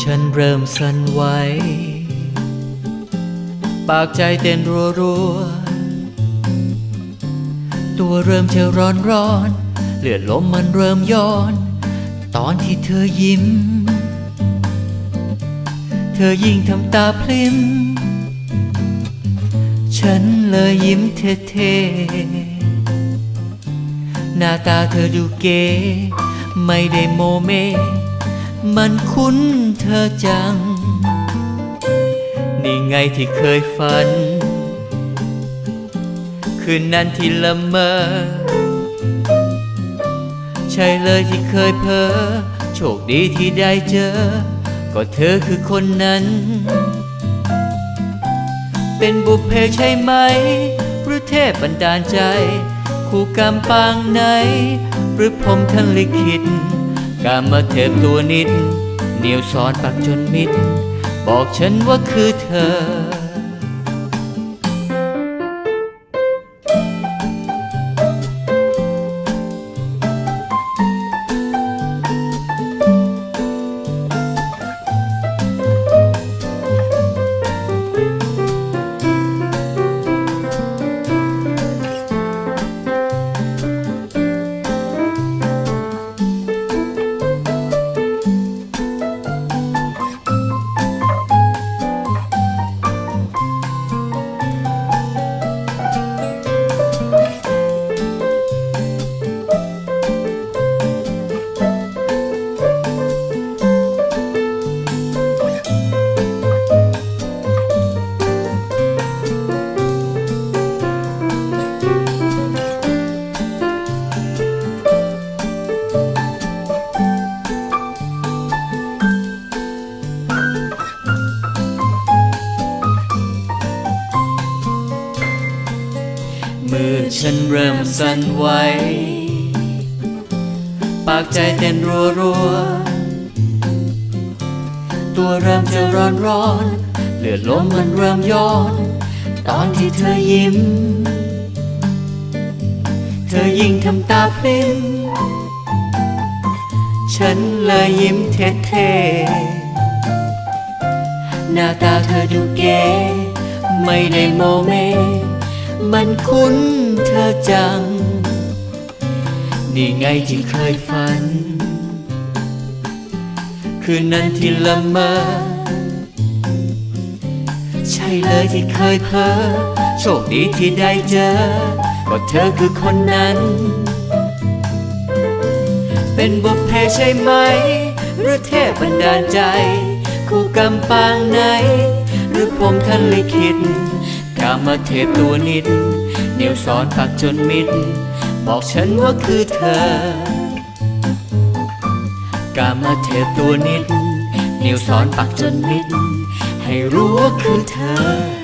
ฉันเริ่มสั่นไหว ปากใจเต้นรัวรัวตัวเริ่มจะร้อนร้อน เลือดลมมันเริ่มย้อน ตอนที่เธอยิ้ม เธอยิ่งทำตาพลิม ฉันเลยยิ้มเท่ๆหน้าตาเธอดูเก๋ไม่ได้โมเม มันคุ้นเธอจัง นี่ไงที่เคยฝัน คืนนั้นที่ละเมอ ใช่เลยที่เคยเพ้อ โชคดีที่ได้เจอ ก็เธอคือคนนั้น เป็นบุพเพใช่ไหม หรือเทพบันดาลใจ คู่กรรมปางไหน หรือผมท่านลิขิต กามาเทพตัวนิดเหนียวสอนปักจนมิด บอกฉันว่าคือเธอ มือฉันเริ่มสั่นไหวปากใจเต้นรัวรัวตัวเริ่มจะร้อนร้อนเลือดลมมันเริ่มย้อน ตอนที่เธอยิ้ม เธอยิ่งทำตาพลิ้มฉันเลยยิ้มเท่ๆหน้าตาเธอดูเก๋ไม่ได้โมเม มันคุ้นเธอจัง นี่ไงที่เคยฝัน คืนนั้นที่ละเมอใช่เลยที่เคยเพ้อโชคดีที่ได้เจอก็เธอคือคนนั้น เป็นบุพเพใช่ไหม หรือเทพบันดาลใจ คู่กรรมปางไหน หรือผมท่านลิขิต กามาเทพตัวนิดเนียวสอนปักจนมิด บอกฉันว่าคือเธอ กามาเทพตัวนิดเนียวสอนปักจนมิด ให้รู้ว่าคือเธอ